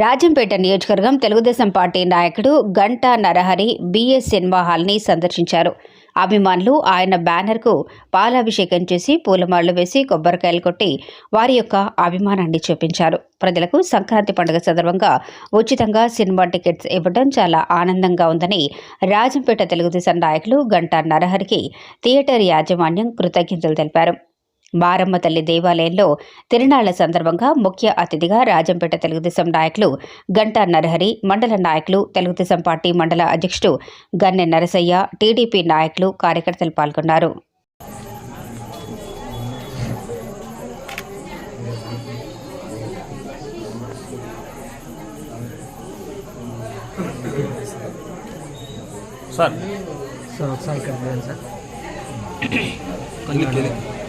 రాజంపేట నియోజకవర్గం తెలుగుదేశం పార్టీ నాయకుడు Ganta Narahari BS cinema హాల్ని సందర్శించారు. అభిమానులు ఆయన బ్యానర్కు పాలాభిషేకం చేసి పూలమాళ్ళు వేసి కొబ్బరికాయలు కొట్టి వారి యొక్క అభిమానాన్ని చూపించారు. ప్రజలకు సంక్రాంతి పండుగ సందర్భంగా ఉచితంగా సినిమా టికెట్స్ ఇవ్వడం చాలా ఆనందంగా ఉందని రాజంపేట తెలుగుదేశం నాయకులు గంటా నరహరికి థియేటర్ యాజమాన్యం కృతజ్ఞతలు తెలిపారు. మారమ్మ తల్లి దేవాలయంలో తిరునాళ్ళ సందర్భంగా ముఖ్య అతిథిగా రాజంపేట తెలుగుదేశం నాయకులు గంటా నరహరి మండల నాయకులు తెలుగుదేశం పార్టీ మండల అధ్యక్షుడు గన్నె నరసయ్య టీడీపీ నాయకులు కార్యకర్తలు పాల్గొన్నారు. సార్. సార్ ఒకసారి ఇక్కడ సార్.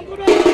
Thank you.